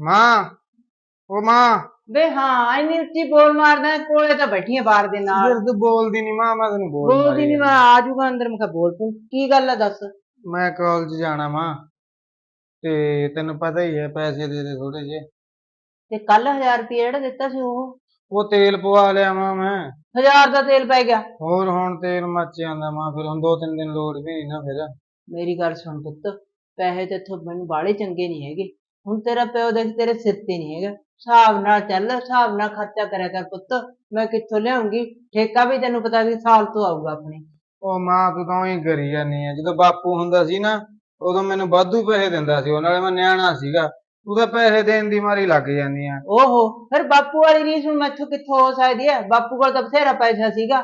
ਮਾਂ ਉਹ ਮਾਂ। ਵੇ ਹਾਂ ਇੰਨੀ ਉੱਚੀ ਬੋਲ ਮਾਰਦਾ ਕੋਲੇ ਤਾਂ ਬੈਠੀ ਆ ਬਾਰ ਦੇ ਨਾਲ। ਤੂੰ ਬੋਲਦੀ ਨਹੀਂ ਮਾਂ ਮੈਂ ਤੈਨੂੰ ਬੋਲ ਬੋਲਦੀ ਨਹੀਂ ਮੈਂ ਆ ਜਾਊਗਾ ਅੰਦਰ। ਮੈਂ ਕਿਹਾ ਬੋਲ ਤੂੰ ਕੀ ਗੱਲ ਆ ਦੱਸ? ਮੈਂ ਕਾਲਜ ਜਾਣਾ ਮਾਂ। ਤੇ ਤੈਨੂੰ ਪਤਾ ਹੀ ਹੈ ਪੈਸੇ ਦੇ ਦੇ ਥੋੜੇ ਜੇ ਤੇ ਕੱਲ 1000 ਰੁਪਏ ਜਿਹੜਾ ਦਿੱਤਾ ਸੀ ਉਹ? ਉਹ ਤੇਲ ਪਵਾ ਲਿਆ ਮਾਂ। ਮੈਂ 1000 ਦਾ ਤੇਲ ਪੈ ਗਿਆ। ਹੋਰ ਹੁਣ ਤੇਲ ਮੱਚ ਜਾਂਦਾ ਮਾਂ ਫਿਰ ਹੁਣ ਦੋ ਤਿੰਨ ਦਿਨ ਲੋੜ ਵੀ ਨਹੀਂ ਨਾ ਫਿਰ। ਮੇਰੀ ਗੱਲ ਸੁਣ ਪੁੱਤ ਪੈਸੇ ਤੇ ਇੱਥੋਂ ਮੈਨੂੰ ਬਾਲੇ ਚੰਗੇ ਨਹੀਂ ਹੈਗੇ। ਹੁਣ ਤੇਰਾ ਪਿਓ ਦੇਖ ਤੇਰੇ ਸਿਰ ਤੇ ਨਹੀਂ ਹੈਗਾ। ਹਿਸਾਬ ਨਾਲ ਚੱਲ ਹਿਸਾਬ ਨਾਲ ਖਰਚਾ ਕਰਿਆ ਕਰ ਪੁੱਤ। ਮੈਂ ਕਿੱਥੋਂ ਲਿਆਉਂਗੀ? ਠੇਕਾ ਵੀ ਤੈਨੂੰ ਪਤਾ ਵੀ ਸਾਲ ਤੋਂ ਆਊਗਾ ਆਪਣੇ। ਉਹ ਮਾਂ ਤੂੰ ਤਾਂ ਹੀ ਕਰੀ ਜਾਂਦੀ ਆ। ਜਦੋਂ ਬਾਪੂ ਹੁੰਦਾ ਸੀ ਨਾ ਉਦੋਂ ਮੈਨੂੰ ਵਾਧੂ ਪੈਸੇ ਦਿੰਦਾ ਸੀ ਉਹ ਨਾਲੇ ਮੈਂ ਨਿਆਣਾ ਸੀਗਾ। ਤੂੰ ਤਾਂ ਪੈਸੇ ਦੇਣ ਦੀ ਮਾਰੀ ਲੱਗ ਜਾਂਦੀ ਆ। ਓਹੋ ਫਿਰ ਬਾਪੂ ਵਾਲੀ ਰੀਸ ਹੁਣ ਮੈਥੋਂ ਕਿੱਥੋਂ ਹੋ ਸਕਦੀ ਹੈ ਬਾਪੂ ਕੋਲ ਤਾਂ ਬਥੇਰਾ ਪੈਸਾ ਸੀਗਾ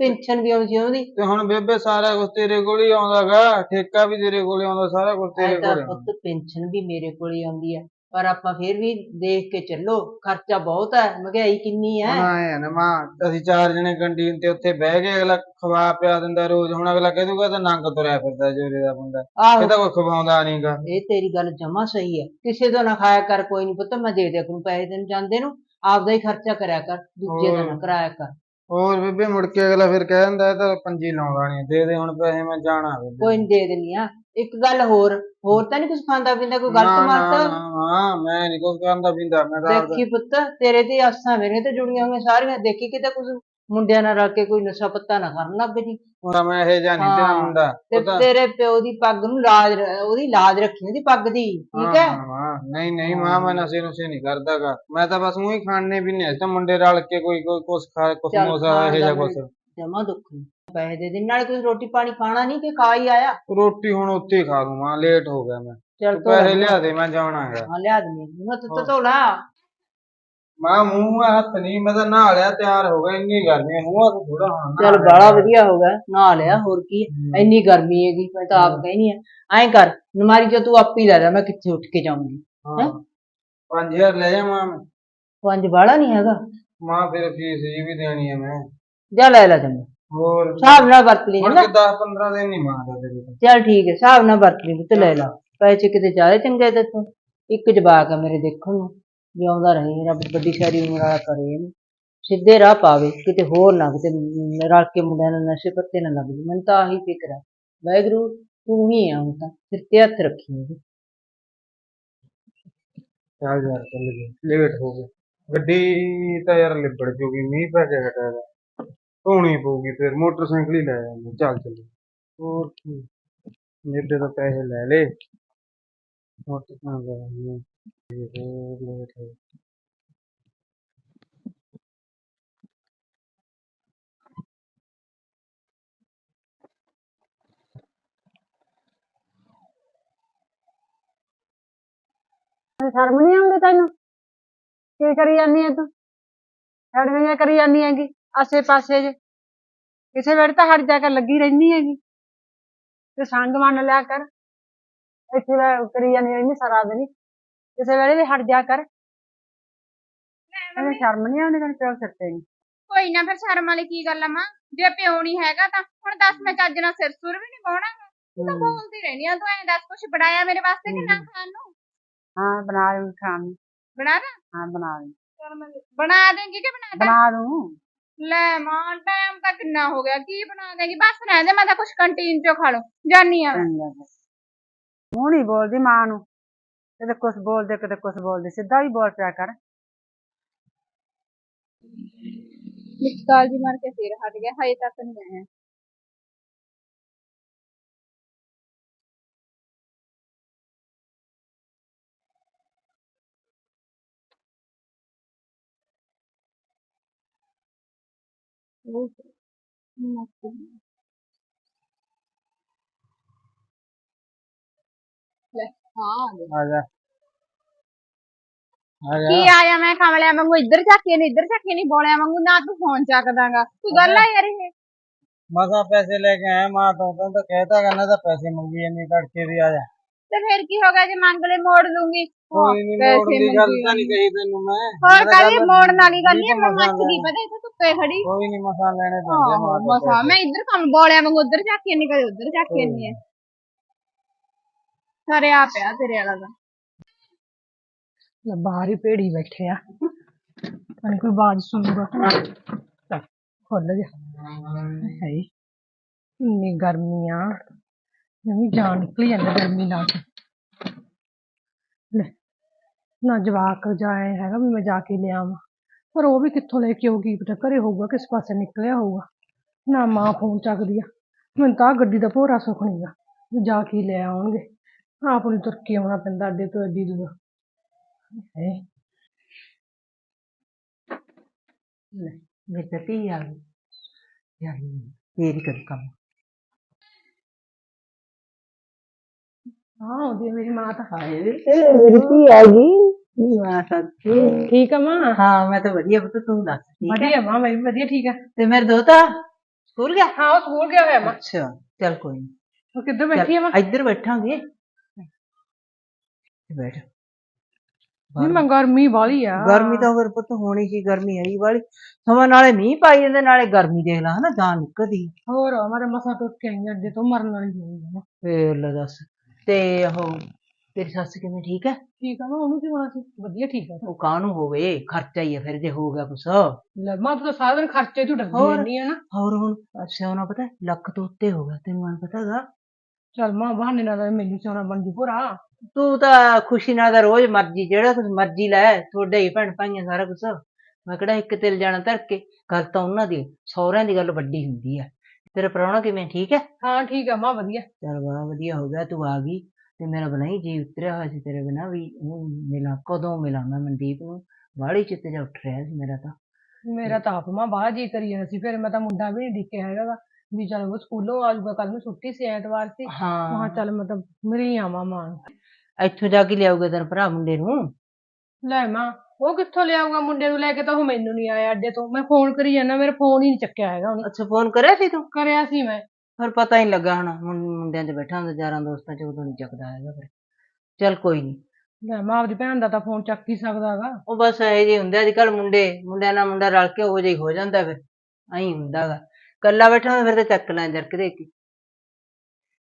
ਪੈਨਸ਼ਨ ਵੀ ਆਉਂਦੀ ਉਹਦੀ। ਤੇ ਹੁਣ ਬੇਬੇ ਸਾਰਾ ਕੁਝ ਤੇਰੇ ਕੋਲ ਹੀ ਆਉਂਦਾਗਾ ਠੇਕਾ ਵੀ ਤੇਰੇ ਕੋਲ ਹੀ ਆਉਂਦਾ ਸਾਰਾ ਕੁਝ ਤੇਰੇ ਕੋਲ ਹੀ ਆਉਂਦਾ। ਪੁੱਤ ਪੈਨਸ਼ਨ ਵੀ ਮੇਰੇ ਕੋਲ ਹੀ ਆਉਂਦੀ ਹੈ ਪਰ ਆਪਾਂ ਫਿਰ ਵੀ ਦੇਖ ਕੇ ਚੱਲੋ ਖਰਚਾ ਬਹੁਤ ਹੈ ਮਹਿੰਗਾਈ ਕਿੰਨੀ ਹੈ। ਆਏ ਨਾ ਮਾਂ ਅਸੀਂ ਚਾਰ ਜਣੇ ਕੰਟੀਨ ਤੇ ਉੱਥੇ ਬਹਿ ਕੇ ਅਗਲਾ ਖਵਾ ਪਿਆ ਦਿੰਦਾ ਰੋਜ਼ ਹੁਣ ਅਗਲਾ ਕਹਿ ਦੂਗਾ ਤਾਂ ਨੰਗ ਤੁਰਿਆ ਫਿਰਦਾ ਜੋਰੇ ਦਾ ਬੰਦਾ ਆਹੋ। ਇਹ ਤਾਂ ਕੋਈ ਖਵਾਉਂਦਾ ਨਹੀਂਗਾ। ਇਹ ਤੇਰੀ ਗੱਲ ਜਮਾ ਸਹੀ ਹੈ। ਕਿਸੇ ਤੋਂ ਨਾ ਖਾਇਆ ਕਰ ਕੋਈ ਨਹੀਂ ਪੁੱਤ ਮੈਂ ਦੇ ਦਿਆ ਕਰੂੰ ਪੈਸੇ ਤੈਨੂੰ ਜਾਂਦੇ ਨੂੰ ਆਪਦਾ ਹੀ ਖਰਚਾ ਕਰਿਆ ਕਰ ਦੂਜੇ ਦਾ ਨਾ ਹੋਰ। ਕਰਾਇਆ ਕਰ। ਹੋਰ ਬੇਬੇ ਮੁੜ ਕੇ ਅਗਲਾ ਫਿਰ ਕਹਿ ਦਿੰਦਾ ਇਹ ਤਾਂ ਪੰਜੀ ਲਾਉਂਦਾ ਨਹੀਂ ਦੇ ਦੇ ਹੁਣ ਪੈਸੇ ਮੈਂ ਜਾਣਾ। ਬੇਬੇ ਕੋਈ ਨਹੀਂ ਦੇ ਦਿੰਨੀ ਆ। ਇੱਕ ਗੱਲ ਹੋਰ ਹੋਰ ਤਾਂ ਨਹੀਂ ਕੁਝ ਖਾਂਦਾ ਪੀਂਦਾ ਕੋਈ ਗਲਤ ਮਾਰਤਾ ਨਾ, ਹਾਂ ਮੈਂ ਨਹੀਂ ਕੁਝ ਕਰਦਾ ਪੀਂਦਾ ਮੈਂ ਤਾਂ ਆਪਦਾ- ਦੇਖੀ ਪੁੱਤ ਤੇਰੇ ਤੇ ਆਸਾਂ ਮੇਰੇ ਤੇ ਜੁੜੀਆਂ ਹੋਈਆਂ ਸਾਰੀਆਂ ਦੇਖੀ ਕਿਤੇ ਕੁਝ ਮੁੰਡਿਆਂ ਨਾਲ ਰਲ ਕੇ ਕੋਈ ਨਸ਼ਾ ਪੱਤਾ ਨਾ ਕਰਨ ਲੱਗ ਜੀ। ਹੁਣ ਮੈਂ ਇਹ ਜਾਂ ਨਹੀਂ ਤੇਰਾ ਹਾਂ, ਮੁੰਡਾ ਤੇ ਉਹ ਤਾਂ- ਤੇਰੇ ਪਿਓ ਦੀ ਪੱਗ ਨੂੰ ਲਾਜ ਰ- ਉਹਦੀ ਲਾਜ ਰੱਖੀ ਉਹਦੀ ਪੱਗ ਦੀ ਠੀਕ ਹੈ? ਹਾਂ, ਹਾਂ, ਨਹੀਂ ਨਹੀਂ ਮਾਂ ਮੈਂ ਨਸ਼ੇ ਨੁਸ਼ੇ ਨਹੀਂ ਕਰਦਾਗਾ। ਮੈਂ ਤਾਂ ਬਸ ਉਹੀ ਖਾਣੇ ਨਹੀਂ ਤਾਂ ਮੁੰਡੇ ਰਲ ਕੇ ਕੋਈ ਕੋਈ ਕੁਛ ਖਾ ਕੁਛ ਚੱਲ ਮੋਸਾ ਇਹ ਜਾਂ ਦਾ ਕੁਛ। ਜਮਾ ਦੁੱਖ ਨੀ। ਪੈਸੇ ਦੇ ਦੇ ਨਾਲੇ ਕੋਈ ਰੋਟੀ ਪਾਣੀ ਖਾਣਾ ਨਹੀਂ ਕਿ ਖਾ ਹੀ ਆਇਆ? ਰੋਟੀ ਹੁਣ ਹੀ ਖਾ ਦੂੰਗਾ ਲੇਟ ਹੋ ਗਿਆ ਮੈਂ। ਚੱਲ ਤੂੰ ਪੈਸੇ ਲੈ। ਲਿਆ ਦੇ ਮੈਂ ਜਾਣਾ ਹੈਗਾ। ਹਾਂ ਲਿਆ ਦਨੀ ਮੈਂ ਤਾਂ ਹਾਂ। ਧੋ ਲਾ ਮੈਂ ਮੂੰਹ ਹੱਥ ਨਹੀਂ ਮੈਂ ਤਾਂ ਨਹਾ ਲਿਆ ਤਿਆਰ ਹੋ ਗਿਆ ਇੰਨੀ ਗਰਮੀ ਹੈ, ਮੂੰਹ ਹੱਥ ਥੋੜਾ ਨਹਾ ਚੱਲ। ਬਾਲਾ ਵਧੀਆ ਹੋ ਗਿਆ ਨਹਾ ਲਿਆ ਹੋਰ ਕੀ ਹੈ। ਇੰਨੀ ਗਰਮੀ ਹੈਗੀ ਮੈਂ ਤਾਂ ਆਪ ਕਹਿਨੀ ਆ ਐਂ ਕਰ ਨਮਾਰੀ ਜੋ ਤੂੰ ਆਪੀ ਲੈ ਜਾ ਮੈਂ ਕਿੱਥੇ ਉੱਠ ਕੇ ਜਾਊਂਗੀ ਹਾਂ? 5000 ਲੈ ਜਾਵਾਂ ਮੈਂ ਪੰਜ ਬਾਲਾ ਨਹੀਂ ਹੈਗਾ। ਮਾਂ ਫਿਰ ਫੀਸ ਜੀ ਵੀ ਦੇਣੀ ਹੈ ਮੈਂ। ਜਾ ਲੈ ਲੈ ਚੰਗਾ ਹੋਰ ਹਿਸਾਬ ਨਾਲ ਵਰਤ ਲਈ ਮੁੜ ਚੰਗਾ ਕੇ 10 15 ਦਿਨ ਨਹੀਂ ਮੰਗਦਾ ਤੇਰੇ ਤੋਂ। ਚੱਲ ਠੀਕ ਹੈ ਹਿਸਾਬ ਨਾਲ ਵਰਤ ਲਈ ਤੇ ਲੈ ਲਾ। ਪੈਸੇ ਕਿਤੇ ਜ਼ਿਆਦਾ ਚੰਗੇ ਤੇ ਤੂੰ। ਇੱਕ ਜਵਾਕ ਆ ਮੇਰੇ ਦੇਖਣ ਨੂੰ ਜਿਉਂਦਾ ਰਹੇ ਰੱਬ ਵੱਡੀ ਸਾਰੀ ਉਮਰ ਵਾਲਾ ਕਰੇ ਇਹਨੂੰ। ਸਿੱਧੇ ਰਾਹ ਪਾਵੇ ਕਿਤੇ ਹੋਰ ਨਾ ਕਿਤੇ ਮ- ਰਲ ਕੇ ਮੁੰਡਿਆਂ ਨਾਲ ਨਸ਼ੇ ਪੱਤੇ ਨਾ ਲੱਗ ਜਾਏ ਮੈਨੂੰ ਤਾਂ ਆਹੀ ਫਿਕਰ ਹੈ ਵਾਹਿਗੁਰੂ ਤੂੰ ਹੀ ਆ ਹੁਣ ਤਾਂ ਸਿਰ ਤੇ ਹੱਥ ਰੱਖੀ ਉਹਦੇ। ਚੱਲ ਯਾਰ ਚੱਲ ਗਏ ਲੇਟ ਹੋ ਗਏ ਗੱਡੀ ਤਾਂ ਯਾਰ ਲਿਬੜ ਜੂਗੀ ਮੀਂਹ ਪੈ ਕੇ ਹਟਿਆ। ਧੋਣੀ ਪਊਗੀ ਫਿਰ, ਮੋਟਰਸਾਈਕਲ ਹੀ ਲੈ ਜਾਂਦੇ ਚੱਲ ਚੱਲ ਹੋਰ ਕੀ ਮੇਰੇ ਤੋਂ ਪੈਸੇ ਲੈ ਲੈ ਮੋਟਰਸਾਈਕਲ ਲੈ ਜਾਂਦੇ ਹੋਰ ਸ਼ਰਮ ਨਹੀਂ ਆਉਂਦੀ ਤੈਨੂੰ? ਕੀ ਕਰੀ ਜਾਂਦੀ ਹੈ ਤੂੰ? ਛੜਵੀਆਂ ਕਰੀ ਜਾਂਦੀ ਹੈਗੀ। ਆਸੇ ਪਾਸੇ ਜੇ। ਕਿਸੇ ਵੇਲੇ ਤਾਂ ਹਟ ਜਾ ਕੇ ਲੱਗੀ ਰਹਿੰਦੀ ਹੈਗੀ ਤੇ ਸੰਗ ਮੰਨ ਲਿਆ ਕਰ। ਇੱਥੇ ਵੇ ਕਰੀ ਜਾਂਦੀ ਰਹਿੰਦੀ ਸਾਰਾ ਦਿਨ ਕਿਸੇ ਵੇਲੇ ਵੀ ਹਟ ਜਾ ਕਰ। ਤੈਨੂੰ ਸ਼ਰਮ ਨਹੀਂ ਆਉਂਦੀ ਤੈਨੂੰ ਪਿਓ ਸਿਰ ਤੇ ਨੀ। ਕੋਈ ਨਾ ਫਿਰ ਸ਼ਰਮ ਵਾਲੀ ਕੀ ਗੱਲ ਆ ਮਾਂ? ਜੇ ਪਿਓ ਨਹੀਂ ਹੈਗਾ ਤਾਂ ਹੁਣ ਦੱਸ ਮੈਂ ਚੱਜ ਨਾਲ ਸਿਰ ਸੁਰ ਵੀ ਨਹੀਂ ਪਾਉਣਾ। ਤੂੰ ਤਾਂ ਬੋਲਦੀ ਰਹਿਣੀ ਆ ਤੂੰ ਐਂ ਦੱਸ ਕੁਛ ਬਣਾਇਆ ਮੇਰੇ ਵਾਸਤੇ ਕਿ ਨਾ ਖਾਣ ਨੂੰ? ਹਾਂ ਬਣਾ ਲੂੰ ਖਾਣ ਨੂੰ ਬਣਾ ਦਾਂ? ਹਾਂ ਬਣਾ ਲੂੰ। ਚੱਲ ਮੈਂ ਬਣਾ ਦੇਂਗੀ ਕਿ ਬਣਾ ਦਾਂ? ਬਣਾ ਲੂੰ। ਲੈ ਮਾਂ ਟਾਈਮ ਤਾਂ ਕਿੰਨਾ ਹੋ ਗਿਆ ਕੀ ਬਣਾ ਦੇਂਗੀ? ਬਸ ਰਹਿ ਦੇ ਮੈਂ ਤਾਂ ਕੁਛ ਕੰਟੀਨ ਚੋਂ ਖਾ ਲੂੰ ਜਾਨੀ ਆ। ਚੰਗਾ ਫਿਰ। ਮੂੰਹ ਨਹੀਂ ਬੋਲਦੀ ਮਾਂ ਨੂੰ। ਕਦੇ ਕੁਛ ਬੋਲਦੇ ਕਦੇ ਕੁਛ ਬੋਲਦੇ ਸਿੱਧਾ ਵੀ ਬੋਲ ਪਿਆ ਕਰ। ਮਿਸਕਾਲ ਜੀ ਮਾਰ ਕੇ ਫੇਰ ਹਟ ਗਿਆ ਹਜੇ ਤੱਕ ਨਹੀਂ ਆਇਆ। ਲੈ ਹਾਂ ਆ ਗਿਆ ਆ ਜਾ ਆ ਕੀ ਜਾ ਆਇਆ ਮੈਂ ਕਮਲਿਆ ਵਾਂਗੂ? ਇੱਧਰ ਝਾਕੇ ਨਹੀਂ ਇੱਧਰ ਝਾਕੇ ਨਹੀਂ ਬੋਲਿਆ ਵਾਂਗੂ? ਨਾ ਤੂੰ ਫੋਨ ਚੱਕਦਾਗਾ ਕੋਈ ਗੱਲ ਆ ਯਾਰ ਇਹ। ਮਸਾ ਪੈਸੇ ਲੈ ਕੇ ਆਇਆ ਮਾਂ ਤੋਂ ਤੈਨੂੰ ਤਾਂ ਕਹਿਤਾ ਕਰਨਾ ਤਾਂ ਪੈਸੇ ਮੰਗੀ ਇੰਨੀ ਤੜਕੇ ਦੀ ਆ ਜਾ ਤੇ ਫਿਰ ਕੀ ਹੋ ਗਿਆ ਜੇ ਮੰਗ ਲੈ ਮੋੜ ਦੂੰਗੀ? ਕੋਈ ਨਹੀਂ ਪੈਸੇ ਮੋੜਨ ਦੀ ਗੱਲ ਤਾਂ ਨਹੀਂ ਕਹੀ ਤੈਨੂੰ ਮੈਂ। ਹੋਰ ਮੈਂ ਤਾਂ ਕਾਹਦੀ ਗੱਲ- ਮੋੜਨ ਵਾਲੀ ਗੱਲ ਨਹੀਂ ਮੈਂ ਮੱਚ ਗਈ। ਪਤਾ ਇੱਥੇ ਧੁੱਪੇ ਖੜੀ। ਕੋਈ ਨਹੀਂ ਮਸਾਂ ਲੈਣੇ ਪੈਂਦੇ ਆਹੋ ਮਾਂ ਮਸਾ। ਮੈਂ ਇੱਧਰ ਕੰਮ ਬੋਲਿਆ ਵਾਂਗੂ ਉੱਧਰ ਜਾ ਕੇ ਨਹੀਂ ਕਦੇ ਉੱਧਰ ਜਾ ਕੇ ਨਹੀਂ ਸਾਰੇ ਆ ਪਿਆ ਤੇਰੇ ਵਾਲਾ ਦਾ ਲੈ ਬਾਹਰ ਹੀ ਭੇੜੀ ਬੈਠੇ ਆ। ਮੈਨੂੰ ਕੋਈ ਆਵਾਜ਼ ਸੁਣੂਗਾ। ਚੱਲ ਖੁੱਲ ਗਿਆ ਹੈ ਇੰਨੀ ਗਰਮੀ ਆ। ਜਮੀ ਜਾਨ ਨਿਕਲੀ ਜਾਂਦਾ ਗਰਮੀ ਨਾਲ। ਲੈ ਨਾ ਜਵਾਕ ਜਾਏ ਹੈਗਾ ਵੀ ਮੈਂ ਜਾ ਕੇ ਲਿਆਵਾਂ। ਪਰ ਉਹ ਵੀ ਕਿੱਥੋਂ ਲੈ ਕੇ ਆਉਗੀ ਪਤਾ ਘਰੇ ਹੋਊਗਾ, ਕਿਸ ਪਾਸੇ ਨਿਕਲਿਆ ਹੋਊਗਾ? ਨਾ ਮਾਂ ਫੋਨ ਚੱਕਦੀ ਆ। ਮੈਨੂੰ ਤਾਂ ਆਹ ਗੱਡੀ ਦਾ ਭੋਰਾ ਸੁੱਖ ਨੀ ਗਾ। ਵੀ ਜਾ ਕੇ ਹੀ ਲੈ ਆਉਣਗੇ। ਆਪ ਨੂੰ ਤੁਰ ਕੇ ਆਉਣਾ ਪੈਂਦਾ ਅੱਡੇ ਤੋਂ ਐਡੀ ਦੂਰ। ਹੈ? ਲੈ, ਮੇਰੀ ਤਾਂ ਧੀ ਆ ਗਈ। ਯਾਰ ਤੇਰੀ ਕਰ ਕੰਮ। ਹਾਂ, ਉਹਦੀ ਮੇਰੀ ਮਾਂ ਤਾਂ। ਹਾਏ ਮੇਰੀ ਧੀ ਆ ਗਈ। ਨੀ ਮਾਂ ਸੱਚੀ। ਠੀਕ ਆ ਮਾਂ? ਹਾਂ ਮੈਂ ਤਾਂ ਵਧੀਆ ਪੁੱਤ ਤੂੰ ਦੱਸ ਠੀਕ ਹੈ ਵਧੀਆ ਮਾਂ ਮੈਂ ਵੀ ਵਧੀਆ ਠੀਕ ਆ। ਤੇ ਮੇਰੇ ਦੋਤਾ ਸਕੂਲ ਗਿਆ? ਹਾਂ ਉਹ ਸਕੂਲ ਗਿਆ ਹੋਇਆ ਮਾਂ। ਅੱਛਾ ਚੱਲ ਕੋਈ ਨਹੀਂ ਉਹ ਕਿੱਧਰ ਬੈਠੀ ਆ ਮਾਂ? ਇੱਧਰ ਬੈਠਾਂਗੇ। ਬੈਠ। ਨਹੀਂ ਮੈਂ ਗਰਮੀ ਵਾਲੀ ਆ। ਗਰਮੀ ਤਾਂ ਫਿਰ ਪੁੱਤ ਹੋਣੀ ਸੀ ਗਰਮੀ ਆਈ ਵਾਲੀ। ਸਮਾਂ ਨਾਲੇ ਮੀਂਹ ਪਾਈ ਜਾਂਦੇ ਨਾਲੇ ਗਰਮੀ ਦੇਖ ਲਾ ਹਨਾ ਜਾਨ ਨਿਕਲਦੀ। ਹੋਰ ਮਾਰੇ ਮਸਾ ਟੁੱਟ ਕੇ ਆਈ ਤੋਂ ਮਰਨ ਵਾਲੀ ਹੋਈ ਆ। ਫੇਰ ਲੈ ਦੱਸ। ਤੇ ਉਹ ਤੇਰੀ ਸੱਸ ਕਿਵੇਂ ਠੀਕ ਹੈ? ਠੀਕ ਆ ਮਾਂ ਉਹਨੂੰ ਕੀ ਹੋਣਾ ਸੀ ਵਧੀਆ ਠੀਕ ਆ। ਉਹ ਕਾਹਨੂੰ ਹੋਵੇ? ਖਰਚਾ ਹੀ ਹੈ ਫਿਰ ਜੇ ਹੋ ਗਿਆ ਕੁਛ। ਲੈ ਮਾਂ ਤੂੰ ਤਾਂ ਸਾਰਾ ਦਿਨ ਖਰਚੇ ਤੂੰ ਡਰਦੀ ਹੋਰ। ਰਹਿੰਦੀ ਆ ਨਾ। ਹੋਰ ਹੁਣ? ਸਿਆਉਣਾ ਪਤਾ ਹੈ? ਲੱਖ ਤੋਂ ਉੱਤੇ ਹੋ ਗਿਆ ਤੈਨੂੰ ਮੈਨੂੰ ਪਤਾ ਹੈਗਾ। ਚੱਲ ਮਾਂ ਬਹਾਨੇ ਨਾਲ ਮੈਨੂੰ ਸੋਨਾ ਬਣ ਜੂ ਭੋਰਾ। ਤੂੰ ਤਾਂ ਖੁਸ਼ੀ ਨਾਲ ਦਾ ਰੋਜ਼ ਮਰਜ਼ੀ ਜਿਹੜਾ ਕੁਝ ਮਰਜ਼ੀ ਲੈ ਤੁਹਾਡੇ ਹੀ ਭੈਣ ਭਾਈਆਂ ਸਾਰਾ ਕੁਛ। ਮੈਂ ਕਿਹੜਾ ਇੱਕ ਤਿਲ ਜਾਣਾ ਧਰ ਕੇ ਗੱਲ ਤਾਂ ਉਹਨਾਂ ਦੀ ਸਹੁਰਿਆਂ ਦੀ ਗੱਲ ਵੱਡੀ ਹੁੰਦੀ ਹੈ ਤੇਰਾ ਪ੍ਰਾਹੁਣਾ ਕਿਵੇਂ ਠੀਕ ਹੈ? ਹਾਂ ਠੀਕ ਆ ਮਾਂ ਵਧੀਆ। ਚੱਲ ਬੜਾ ਵਧੀਆ ਹੋ ਗਿਆ ਤੂੰ ਆ ਗਈ। ਤੇ ਮੇਰਾ ਬਣਾਈ ਜੀ ਉਤਰਿਆ ਹੋਇਆ ਸੀ ਤੇਰੇ ਬਿਨਾ ਵੀ ਉਹਨੂੰ ਮਿਲਾਂ ਕਦੋਂ ਮਿਲਾਂ? ਮੈਂ ਮਨਦੀਪ ਨੂੰ ਬਾਹਲੀ ਚਿੱਤ ਜਾ ਉੱਠ ਰਿਹਾ ਸੀ ਮੇਰਾ ਤਾਂ। ਮੇਰਾ ਤਾਂ ਆਪ ਮਾਂ ਬਾਹਰ ਜੀ ਕਰੀ ਜਾਂਦਾ ਸੀ ਫਿਰ ਮੈਂ ਤਾਂ ਮੁੰਡਾ ਵੀ ਨਹੀਂ ਦੇਖਿਆ ਹੈਗਾ ਗਾ। ਵੀ ਚੱਲ ਉਹ ਸਕੂਲੋਂ ਆ ਜਾਊਗਾ ਕੱਲ ਨੂੰ ਛੁੱਟੀ ਸੀ ਐਤਵਾਰ ਸੀ। ਮੈਂ ਹਾਂ ਕਿਹਾ ਚੱਲ ਮੈਂ ਤਾਂ ਮਿਲ ਆਵਾਂ ਮਾਂ ਨੂੰ। ਇੱਥੋਂ ਜਾ ਕੇ ਲਿਆਊਗਾ ਤੇਰਾ ਭਰਾ ਮੁੰਡੇ ਨੂੰ? ਲੈ ਮਾਂ ਉਹ ਕਿੱਥੋਂ ਲਿਆਊਗਾ ਮੁੰਡੇ ਨੂੰ? ਲੈ ਕੇ ਤਾਂ ਉਹ ਮੈਨੂੰ ਨਹੀਂ ਆਇਆ ਅੱਡੇ ਤੋਂ। ਮੈਂ ਫੋਨ ਕਰੀ ਜਾਂਦਾ ਮੇਰਾ ਫੋਨ ਹੀ ਨਹੀਂ ਚੱਕਿਆ ਹੈਗਾ ਉਹਨੇ ਅੱਛਾ ਫੋਨ ਕਰਿਆ ਸੀ ਤੂੰ? ਕਰਿਆ ਸੀ ਮੈਂ। ਫਿਰ ਪਤਾ ਹੀ ਨੀ ਲੱਗਾ ਹੁਣ ਮੁੰ- ਮੁੰਡਿਆਂ 'ਚ ਬੈਠਾ ਹੁੰਦਾ ਯਾਰਾਂ ਦੋਸਤਾਂ 'ਚ ਉਦੋਂ ਨਹੀਂ ਚੱਕਦਾ ਹੈਗਾ ਫਿਰ। ਚੱਲ ਕੋਈ ਨਹੀਂ ਲੈ ਮਾਂ ਆਪਦੀ ਭੈਣ ਦਾ ਤਾਂ ਫੋਨ ਚੱਕ ਹੀ ਸਕਦਾ ਹੈਗਾ ਉਹ ਬਸ ਇਹ ਜਿਹੇ ਹੁੰਦੇ ਅੱਜ ਕੱਲ ਮੁੰਡੇ ਮੁੰਡਿਆਂ ਨਾਲ ਮੁੰਡਾ ਰਲ ਕੇ ਉਹ ਜਿਹੀ ਹੋ ਜਾਂਦਾ ਫਿਰ। ਐਂ ਹੁੰਦਾਗਾ ਕੱਲਾ ਬੈਠਾ ਹੁੰਦਾ ਫਿਰ ਤੇ ਚੱਕ ਲਾਂ ਜਰਕ ਦੇ ਕੇ।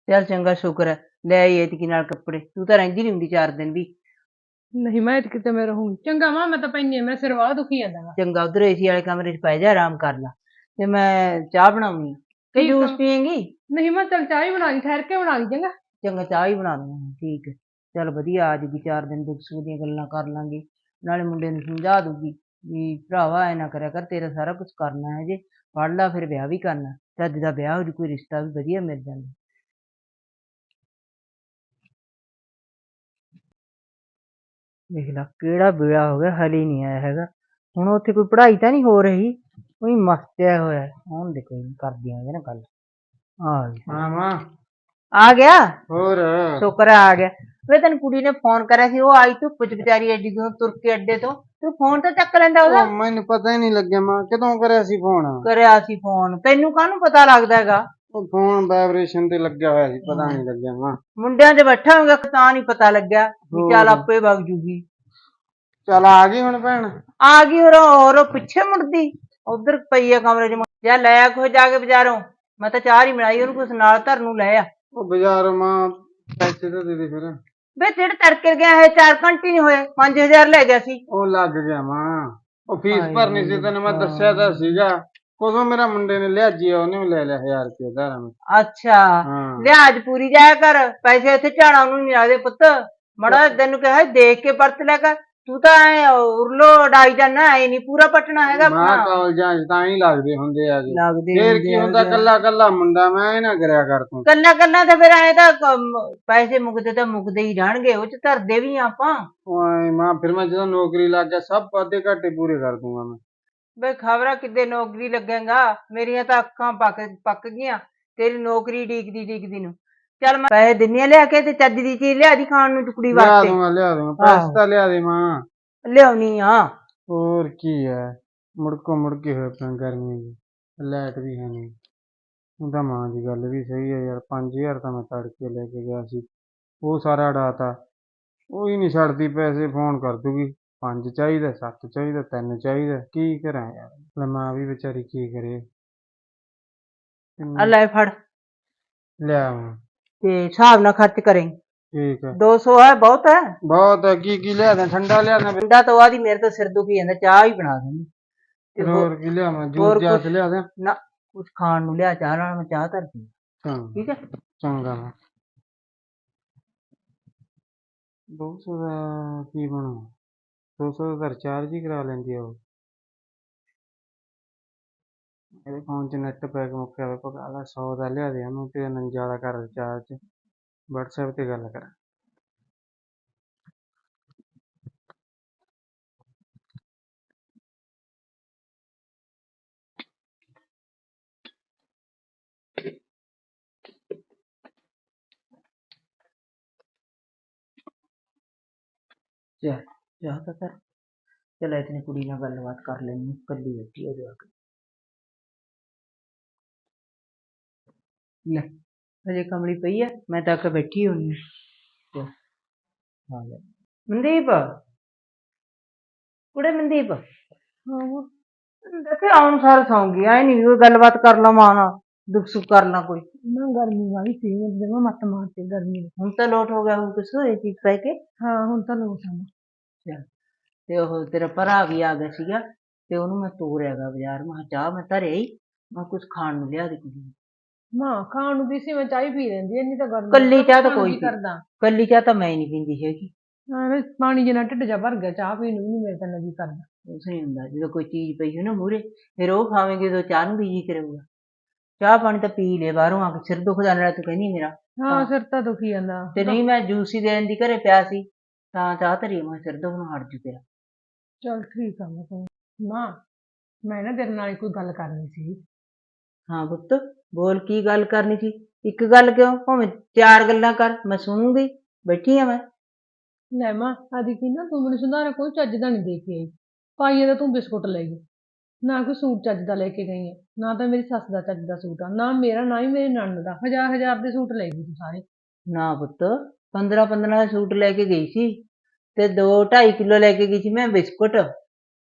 ਚੱਲ ਚੰਗਾ ਸ਼ੁਕਰ ਹੈ ਲੈ ਆਈ ਐਤਕੀ ਨਾਲ ਕੱਪੜੇ। ਤੂੰ ਤਾਂ ਰਹਿੰਦੀ ਨਹੀਂ ਹੁੰਦੀ ਚਾਰ ਦਿਨ ਵੀ। ਨਹੀਂ ਮੈਂ ਤੇ ਕਿਤੇ ਮੈਂ ਰਹੂੰ ਚੰਗਾ ਮਾਂ ਮੈਂ ਤਾਂ ਪੈਣੀ ਮੇਰਾ ਸਿਰ ਵਾਲਾ ਦੁਖੀ ਜਾਂਦਾ ਵਾ ਚੰਗਾ ਉਧਰ ਏਸੀ ਵਾਲੇ ਕਮਰੇ 'ਚ ਪੈ ਜਾ ਆਰਾਮ ਕਰ ਲਾ। ਤੇ ਮੈਂ ਚਾਹ ਬਣਾਉਣੀ ਕਿ ਠੀਕ ਆ। ਜੂਸ ਪੀਏਂਗੀ? ਨਹੀਂ ਮੈਂ ਚੱਲ ਚਾਹ ਹੀ ਬਣਾ ਲਈ ਠਹਿਰ ਕੇ ਬਣਾ ਲਈ ਚੰਗਾ। ਚੰਗਾ ਚਾਹ ਹੀ ਬਣਾ ਦੂੰਗਾ ਠੀਕ ਹੈ। ਚੱਲ ਵਧੀਆ ਆ ਜੂਗੀ ਚਾਰ ਦਿਨ ਦੁੱਖ ਸੁੱਖ ਦੀਆਂ ਗੱਲਾਂ ਕਰ ਲਾਂਗੇ। ਨਾਲੇ ਮੁੰਡੇ ਨੂੰ ਸਮਝਾ ਦੂਗੀ ਵੀ ਭਰਾਵਾ ਐ ਨਾ ਕਰਿਆ ਕਰ ਤੇਰਾ ਸਾਰਾ ਕੁਝ ਕਰਨਾ ਹੈ ਜੇ। ਪੜ ਲਾ ਫਿਰ ਵਿਆਹ ਵੀ ਕਰਨਾ। ਚੱਜ ਦਾ ਵਿਆਹ ਹੋ ਜੂ ਕੋਈ ਰਿਸ਼ਤਾ ਵੀ ਵਧੀਆ ਮਿਲ ਜਾਂਦਾ। ਦੇਖ ਲਾ ਕਿਹੜਾ ਵੇਲਾ ਹੋ ਗਿਆ ਹਲੇ ਨਹੀਂ ਆਇਆ ਹੈਗਾ। ਹੁਣ ਉੱਥੇ ਕੋਈ ਪੜ੍ਹਾਈ ਤਾਂ ਨਹੀਂ ਹੋ ਰਹੀ? ਕੋਈ ਮਸਤਿਆ ਹੋਇਆ। ਹੈ। ਹੁਣ ਦੇਖੋ ਕਰਦੀ ਆਂਗੇ ਨਾ ਗੱਲ। ਆ ਗਿਆ ਹਾਂ ਮਾਂ। ਆ ਗਿਆ? ਹੋਰ। ਸ਼ੁਕਰ ਹੈ ਆ ਗਿਆ। ਵੇ ਤੈਨੂੰ ਕੁੜੀ ਨੇ ਫੋਨ ਕਰਿਆ ਸੀ ਉਹ ਆਈ ਤੂੰ ਕੁਝ ਵਿਚਾਰੀ ਐਡੀ ਦੂਰ ਤੁਰ ਕੇ ਅੱਡੇ ਤੋਂ। ਤੂੰ ਫੋਨ ਤਾਂ ਚੱਕ ਲੈਂਦਾ ਉਹਦਾ। ਉਹ ਮੈਨੂੰ ਪਤਾ ਹੀ ਨਹੀਂ ਲੱਗਿਆ ਮਾਂ। ਕਦੋਂ ਕਰਿਆ ਸੀ ਫੋਨ? ਕਰਿਆ ਸੀ ਫੋਨ। ਤੈਨੂੰ ਕਾਹਨੂੰ ਪਤਾ ਲੱਗਦਾ ਹੈਗਾ? ਉਹ ਫੋਨ ਵਾਈਬ੍ਰੇਸ਼ਨ ਤੇ ਲੱਗਿਆ ਹੋਇਆ ਸੀ ਪਤਾ ਨਹੀਂ ਲੱਗਿਆ ਮਾਂ। ਮੁੰਡਿਆਂ 'ਚ ਬੈਠਾ ਹੋਊਗਾ ਤਾਂ ਨਹੀਂ ਪਤਾ ਲੱਗਿਆ ਵੀ ਚੱਲ। ਆਪੇ ਵਗ ਜੂਗੀ। ਚੱਲ ਆ ਗਈ ਹੁਣ ਭੈਣ? ਆ ਗਈ ਹੋਰ ਹੋਰ ਉਹ ਪਿੱਛੇ ਮੁੜਦੀ। ਉਧਰ ਪਈ ਆ ਕਮਰੇ 'ਚ ਜਾ ਲੈ ਆ ਕੁਛ ਜਾ ਕੇ ਬਾਜ਼ਾਰੋਂ। ਮੈਂ ਤਾਂ ਚਾਹ ਹੀ ਬਣਾਈ ਉਹਨੂੰ ਕੁਛ ਨਾਲ ਧਰਨ ਨੂੰ ਲੈ ਆ। ਉਹ ਬਾਜ਼ਾਰ ਮਾਂ ਪੈਸੇ ਤਾਂ ਦੇ ਦੇ ਫਿਰ। ਵੇ ਜਿਹੜੇ ਤੜਕੇ ਗਿਆ ਹੈ 4 ਘੰਟੇ ਨਹੀਂ ਹੋਏ 5000 ਲੈ ਗਿਆ ਸੀ। ਉਹ ਲੱਗ ਗਿਆ ਮਾਂ। ਉਹ ਫੀਸ ਹਾਏ ਭਰਨੀ ਸੀ ਤੈਨੂੰ ਮੈਂ ਦੱਸਿਆ ਤਾਂ ਸੀਗਾ। ਕਦੋਂ ਮੇਰਾ ਮੁੰਡੇ ਨੇ ਲਿਆ ਜੀ ਉਹਨੇ ਵੀ ਲੈ ਲਿਆ 1000 ਰੁਪਏ ਧਾਰਾਂ ਨੂੰ। ਅੱਛਾ। ਹਾਂ। ਪੂਰੀ ਜਾਇਆ ਕਰ ਪੈਸੇ ਇੱਥੇ ਝਾੜਾ ਨੂੰ ਨਹੀਂ ਲੱਗਦੇ ਪੁੱਤ। ਮੜਾ ਤੈਨੂੰ ਕਿਹਾ ਦੇਖ ਕੇ ਵਰਤ ਲਿਆ ਕਰ। ਤੂੰ ਤਾਂ ਐ ਉਰਲੋ ਡਾਈ ਜਾਨਾ ਐ ਨਹੀਂ ਪੂਰਾ ਪਟਣਾ ਹੈਗਾ ਮਾਂ ਕਾਲਜਾਂ 'ਚ ਤਾਂ ਹੀ ਲੱਗਦੇ ਹੁੰਦੇ ਆ ਜੀ। ਲੱਗਦੇ ਫੇਰ ਕੀ ਹੁੰਦਾ ਕੱਲਾ ਕੱਲਾ ਮੁੰਡਾ ਮੈਂ ਇਹ ਨਾ ਕਰਿਆ ਕਰ ਤੂੰ। ਕੱਲਾ ਕੱਲਾ ਤਾਂ ਫਿਰ ਐ ਤਾਂ ਪੈਸੇ ਮੁੱਕਦੇ ਤਾਂ ਮੁੱਕਦੇ ਹੀ ਜਾਣਗੇ ਉਹ ਚ ਧਰਦੇ ਵੀ ਆਪਾਂ। ਓਏ ਮਾਂ ਫਿਰ ਮੈਂ ਜਦੋਂ ਨੌਕਰੀ ਲੱਗ ਗਿਆ ਸਭ ਵਾਧੇ ਘਾਟੇ ਪੂਰੇ ਕਰ ਦੂੰਗਾ ਮੈਂ। ਬਈ ਖਬਰਾਂ ਕਿੱਦੇ ਨੌਕਰੀ ਲੱਗੇਗਾ? ਮੇਰੀਆਂ ਤਾਂ ਅੱਖਾਂ ਪੱਕ ਪੱਕ ਗਈਆਂ। ਤੇਰੀ ਨੌਕਰੀ ਡੀਕਦੀ ਡੀਕਦੀ ਨੂੰ। ਚੱਲ ਮੈਂ ਪੈਸੇ ਦਿੰਨੀ ਆ ਲਿਆ ਕੇ ਤੇ ਚੱਜ ਦੀ ਚੀਜ਼ ਲਿਆ ਦੀ ਖਾਣ ਨੂੰ ਟੁਕੜੀ ਲਿਆ ਵਾਸਤੇ। ਦੂੰਗਾ ਲਿਆ ਦੂੰਗਾ ਪੈਸੇ ਤਾਂ ਲਿਆ ਦੇ ਮਾਂ ਲਿਆਉਣੀ ਆ। ਹੋਰ ਕੀ ਹੈ ਮੁੜਕੋ ਮੁੜਕੇ ਹੋਏ ਪਿਆ ਗਰਮੀ ਦੀ ਲਾਈਟ ਵੀ ਹੈ ਨਹੀਂ। ਉਹਦਾ ਮਾਂ ਦੀ ਗੱਲ ਵੀ ਸਹੀ ਹੈ ਯਾਰ 5000 ਤਾਂ ਮੈਂ ਤੜਕੇ ਲੈ ਕੇ ਗਿਆ ਸੀ। ਉਹ ਸਾਰਾ ਉਡਾਤਾ। ਉਹ ਹੀ ਨਹੀਂ ਛੱਡਦੀ ਪੈਸੇ ਫੋਨ ਕਰ ਦੂਗੀ। ਪੰਜ ਚਾਹੀਦਾ ਸੱਤ ਚਾਹੀਦਾ ਤਿੰਨ ਚਾਹੀਦਾ ਕੀ ਕਰਾਂ ਯਾਰ? ਲੈ ਮਾਂ ਵੀ ਵਿਚਾਰੀ ਕੀ ਕਰੇ। ਆ ਲੈ ਫੜ। ਲਿਆ ਮਾਂ, ਤੇ ਹਿਸਾਬ ਨਾਲ ਖਰਚ ਕਰੇ। ਠੀਕ ਹੈ 200 ਹੈ ਬਹੁਤ ਹੈ। ਬਹੁਤ ਹੈ ਕੀ ਕੀ ਲਿਆ ਦੇ ਠੰਡਾ ਲਿਆ ਦੇ ਠੰਡਾ ਤੋਂ ਬਾਅਦ ਹੀ ਮੇਰੇ ਤਾਂ ਸਿਰ ਦੁਖੀ ਜਾਂਦਾ ਚਾਹ ਹੀ ਬਣਾ ਤੇ ਹੋਰ ਹੋਰ ਕੀ ਲਿਆ ਮੈਂ ਹੋਰ ਜੂਸ ਜਾਸ ਕੁਛ? ਲਿਆ ਦੇ ਨਾ ਕੁਝ ਖਾਣ ਨੂੰ ਲਿਆ ਚਾਹ ਨਾਲ ਮੈਂ ਚਾਹ ਧਰਦੀ ਠੀਕ ਹੈ? ਚੰਗਾ ਮੈਂ। 200 ਦਾ ਕੀ ਬਣੂ? 200 ਦਾ ਰਿਚਾਰਜ ਹੀ ਕਰਾ ਲੈਂਦੀ ਆ ਉਹ। ਇਹਦੇ ਫੋਨ 'ਚ ਨੈਟ ਪੈਕ ਮੁੱਕਿਆ ਹੋਇਆ ਪਕਾ ਲਾ 100 ਦਾ ਲਿਆ ਦੇ ਉਹਨੂੰ ਤੇ 49 ਦਾ ਕਰ ਰਿਚਾਰਜ WhatsApp ਤੇ ਗੱਲ ਕਰ ਚੱਲ ਚਾਹ ਤਾਂ ਕਰ ਚਲ ਲੈ ਅਜੇ ਕਮਲੀ ਪਈ ਹੈ ਮੈਂ ਤਾਂ ਕਿ ਬੈਠੀ ਹੋਣੀ ਹਾਂ ਲੈ ਮਨਦੀਪ? ਕੁੜੇ ਮਨਦੀਪ? ਹਾਂ ਦੇਖੇ ਆਉਣ ਸਾਰ ਸੌਂਗੀ ਆਏ ਨਹੀਂ ਕੋਈ ਗੱਲਬਾਤ ਕਰ ਲਵਾਂ ਨਾ ਦੁੱਖ ਸੁੱਖ ਕਰ ਲਾ ਕੋਈ। ਨਾ ਗਰਮੀ ਵਾਲੀ ਸੀ ਜਮਾ ਮੱਤ ਮਾਰਤੀ ਗਰਮੀ ਨੇ। ਹੁਣ ਤਾਂ ਲੋਟ ਹੋ ਗਿਆ ਹੁਣ ਕੁਛ ਇਹ ਚੀਜ਼ ਪੈ ਕੇ? ਹਾਂ ਹੁਣ ਤਾਂ ਲੋਟ ਆ। ਚੱਲ ਤੇ ਉਹ ਤੇਰਾ ਭਰਾ ਵੀ ਆ ਗਿਆ ਸੀਗਾ ਤੇ ਉਹਨੂੰ ਮੈਂ ਤੋਰਿਆਗਾ ਬਾਜ਼ਾਰ ਮੈਂ ਕਿਹਾ ਚਾਹ ਮੈਂ ਧਰਿਆ ਹੀ ਮੈਂ ਕੁਝ ਖਾਣ ਨੂੰ ਲਿਆ ਦੇ ਕੁੜੀ ਨੂੰ। ਮਾਂ ਖਾਣ ਨੂੰ ਵੀ ਸੀ ਮੈਂ ਚਾਹ ਹੀ ਪੀ ਲੈਂਦੀ ਇੰਨੀ ਤਾਂ ਗਰਮੀ ਕੱਲੀ ਚਾਹ ਤਾਂ ਕੋਈ ਕਰਦਾ। ਕੱਲੀ ਚਾਹ ਤਾਂ ਮੈਂ ਨਹੀਂ ਪੀਂਦੀ ਹੈਗੀ। ਐਵੇਂ ਪਾਣੀ ਜਿਹਾ ਢਿੱਡ ਜਾ ਭਰ ਗਿਆ ਚਾਹ ਪੀਣ ਨੂੰ ਵੀ ਮੇਰੇ ਤਾਂ ਲੱਗੀ ਕਰਦਾ। ਉਸ ਨਹੀਂ ਹੁੰਦਾ ਜਦੋਂ ਕੋਈ ਚੀਜ਼ ਪਈ ਹੋ ਨਾ ਮੂਰੇ ਫਿਰ ਉਹ ਖਾਵੇਂਗੇ ਤਾਂ ਚਾਹ ਨੂੰ ਵੀ ਜੀ ਕਰੇਗਾ। ਚਾਹ ਪਾਣੀ ਤਾਂ ਪੀ ਲੈ ਬਾਹਰੋਂ ਆ ਕੇ ਸਿਰ ਦੁਖਦਾ ਨਾਲ ਤੂੰ ਕਹਿੰਦੀ ਮੇਰਾ। ਹਾਂ ਹਾਂ। ਸਿਰ ਤਾਂ ਦੁਖੀ ਜਾਂਦਾ। ਤੇ ਨਹੀਂ ਮੈਂ ਜੂਸ ਹੀ ਦੇਣ ਦੀ ਘਰੇ ਪਿਆ ਸੀ ਤਾਂ ਚਾਹ ਧਰੀ ਮੈਂ ਸਿਰ ਦੁਖਣੋਂ ਹਟ ਜੂ ਤੇਰਾ। ਚਲ ਠੀਕ ਆ ਮੈਂ। ਮਾਂ ਮੈਂ ਨਾ ਤੇਰੇ ਨਾਲ ਕੋਈ ਗੱਲ ਕਰਨੀ ਸੀ। ਹਾਂ ਪੁੱਤ। ਬੋਲ ਕੀ ਗੱਲ ਕਰਨੀ ਸੀ? ਇੱਕ ਗੱਲ ਕਿਉਂ? ਭਾਵੇਂ ਚਾਰ ਗੱਲਾਂ ਕਰ ਮੈਂ ਸੁਣੂਗੀ। ਬੈਠੀ ਆ ਮੈਂ। ਲੈ ਮਾਂ ਆਦੀ ਕੀ ਨਾ ਤੂੰ ਮੈਨੂੰ ਸੁਧਾਰਾ ਕੋਈ ਚੱਜ ਦਾ ਨਹੀਂ ਦੇ ਕੇ ਆਈ। ਪਾਈਏ ਦਾ ਤੂੰ ਬਿਸਕੁਟ ਲੈ ਗਈ। ਨਾ ਕੋਈ ਸੂਟ ਚੱਜ ਦਾ ਲੈ ਕੇ ਗਈ ਹੈ ਨਾ ਤਾਂ ਮੇਰੀ ਸੱਸ ਦਾ ਚੱਜ ਦਾ ਸੂਟ ਆ ਨਾ ਮੇਰਾ ਨਾ ਹੀ ਮੇਰੀ ਨਣਦ ਦਾ। ਹਜ਼ਾਰ ਹਜ਼ਾਰ ਦੇ ਸੂਟ ਲੈ ਗਈ ਤੂੰ ਸਾਰੇ। ਨਾ ਪੁੱਤ 15 15 ਦਾ ਸੂਟ ਲੈ ਕੇ ਗਈ ਸੀ ਤੇ 2 2.5 ਕਿਲੋ ਲੈ ਕੇ ਗਈ ਸੀ ਮੈਂ ਬਿਸਕੁਟ।